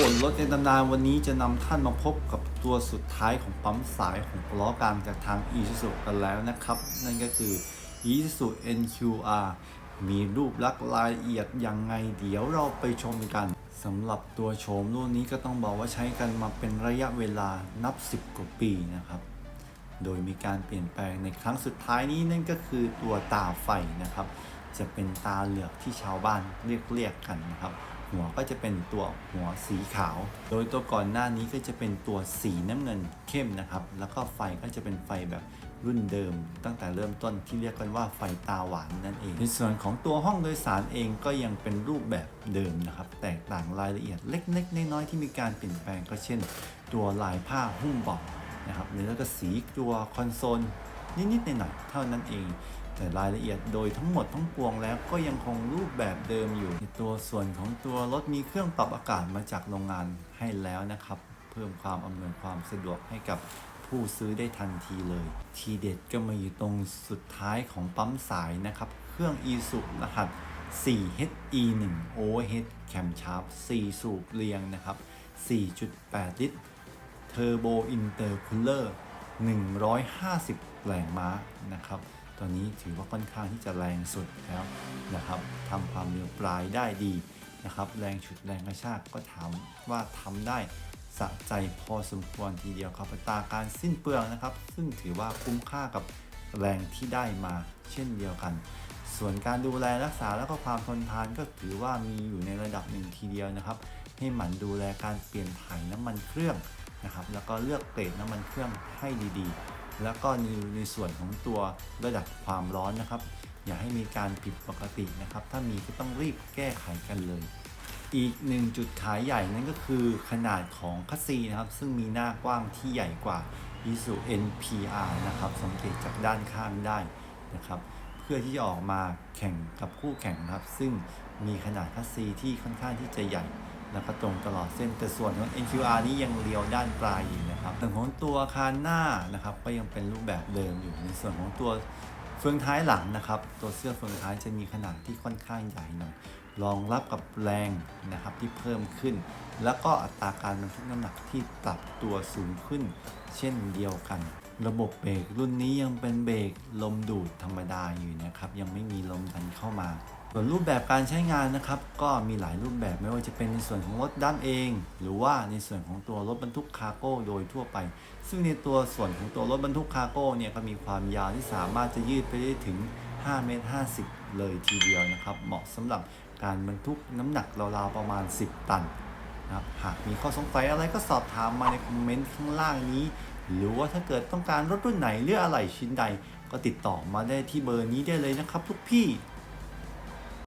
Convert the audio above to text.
คนรถในตำนานวันนี้จะนำท่านมาพบกับตัวสุดท้ายของปั๊มสายของล้อกลางจากทาง i s u z u กันแล้วนะครับ นั่นก็คือ i s u z u NQR มีรูปลักษณ์รายละเอียดยังไงเดี๋ยวเราไปชมกันสำหรับตัวโฉมรุ่นนี้ก็ต้องบอกว่าใช้กันมาเป็นระยะเวลานับ 10 กว่าปีนะครับ โดยมีการเปลี่ยนแปลงในครั้งสุดท้ายนี้นั่นก็คือตัวตาไฟนะครับ จะเป็นตาเหลือกที่ชาวบ้านเรียกเรียกกันนะครับ หัวก็จะเป็นตัวหัวสีขาว โดยตัวก่อนหน้านี้ก็จะเป็นตัวสีน้ำเงินเข้มนะครับ แล้วก็ไฟก็จะเป็นไฟแบบรุ่นเดิม ตั้งแต่เริ่มต้นที่เรียกกันว่าไฟตาหวานนั่นเอง ในส่วนของตัวห้องโดยสารเองก็ยังเป็นรูปแบบเดิมนะครับ แตกต่างรายละเอียดเล็กๆน้อยๆที่มีการเปลี่ยนแปลงก็เช่น ตัวลายผ้าหุ้มเบาะนะครับแล้วก็สีตัวคอนโซลนิดๆหน่อยๆเท่านั้นเอง แต่รายละเอียดโดยทั้งหมดทั้งปวงแล้วก็ยังคงรูปแบบเดิมอยู่ในตัวส่วนของตัวรถมีเครื่องปรับอากาศมาจากโรงงานให้แล้วนะครับ เพิ่มความอำนวยความสะดวกให้กับผู้ซื้อได้ทันทีเลย ทีเด็ดก็มาอยู่ตรงสุดท้ายของปั๊มสายนะครับ เครื่อง e s u รหัส 4HE1 Overhead Camshaft 4สูบเรียงนะครับ 4.8 ลิตรเทอร์โบอินเตอร์คูลเลอร์150 แรงม้านะครับ ตัวนี้ถือว่าค่อนข้างที่จะแรงสุดแล้วนะครับทำความเร็วปลายได้ดีนะครับ แรงฉุดแรงกระชากก็ถามว่าทำได้สะใจพอสมควรทีเดียวครับตาการสิ้นเปลืองนะครับ ซึ่งถือว่าคุ้มค่ากับแรงที่ได้มาเช่นเดียวกัน ส่วนการดูแลรักษาแล้วก็ความทนทานก็ถือว่ามีอยู่ในระดับหนึ่งทีเดียวนะครับ ให้หมั่นดูแลการเปลี่ยนถ่ายน้ำมันเครื่องนะครับ แล้วก็เลือกเกรดน้ำมันเครื่องให้ดีๆ แล้วก็ในในส่วนของตัวระดับความร้อนนะครับ อย่าให้มีการผิดปกตินะครับ ถ้ามีก็ต้องรีบแก้ไขกันเลย อีกหนึ่งจุดขายใหญ่นั่นก็คือขนาดของคัสซีนะครับ ซึ่งมีหน้ากว้างที่ใหญ่กว่า i s u NPR นะครับสังเกตจากด้านข้างได้นะครับ เพื่อที่จะออกมาแข่งกับคู่แข่งนะครับ ซึ่งมีขนาดคัสซีที่ค่อนข้างที่จะใหญ่ แล้วก็ตรงตลอดเส้นแต่ส่วนของ NQR นี้ยังเลี้ยวด้านปลายอยู่นะ ครับส่วนของตัวคานหน้านะครับก็ยังเป็นรูปแบบเดิมอยู่ในส่วนของตัวเฟืองท้ายหลังนะครับ ตัวเสื้อเฟืองท้ายจะมีขนาดที่ค่อนข้างใหญ่หน่อยรองรับกับแรงนะครับที่เพิ่มขึ้น แล้วก็อัตราการบรรทุกน้ำหนักที่ปรับตัวสูงขึ้น เช่นเดียวกัน ระบบเบรกรุ่นนี้ยังเป็นเบรกลมดูดธรรมดาอยู่นะครับ ยังไม่มีลมดันเข้ามา ส่วนรูปแบบการใช้งานนะครับ ก็มีหลายรูปแบบไม่ว่าจะเป็นในส่วนของรถด้านเอง หรือว่าในส่วนของตัวรถบรรทุกคาร์โก้โดยทั่วไป ซึ่งในตัวส่วนของตัวรถบรรทุกคาร์โก้เนี่ยก็มีความยาวที่สามารถจะยืดไปได้ถึง5เมตร50 เลยทีเดียวนะครับ เหมาะสำหรับการบรรทุกน้ำหนักราวๆประมาณ 10 ตันนะครับหากมีข้อสงสัยอะไรก็สอบถามมาในคอมเมนต์ข้างล่างนี้ หรือว่าถ้าเกิดต้องการรถรุ่นไหนหรืออะไรชิ้นใด ก็ติดต่อมาได้ที่เบอร์นี้ได้เลยนะครับทุกพี่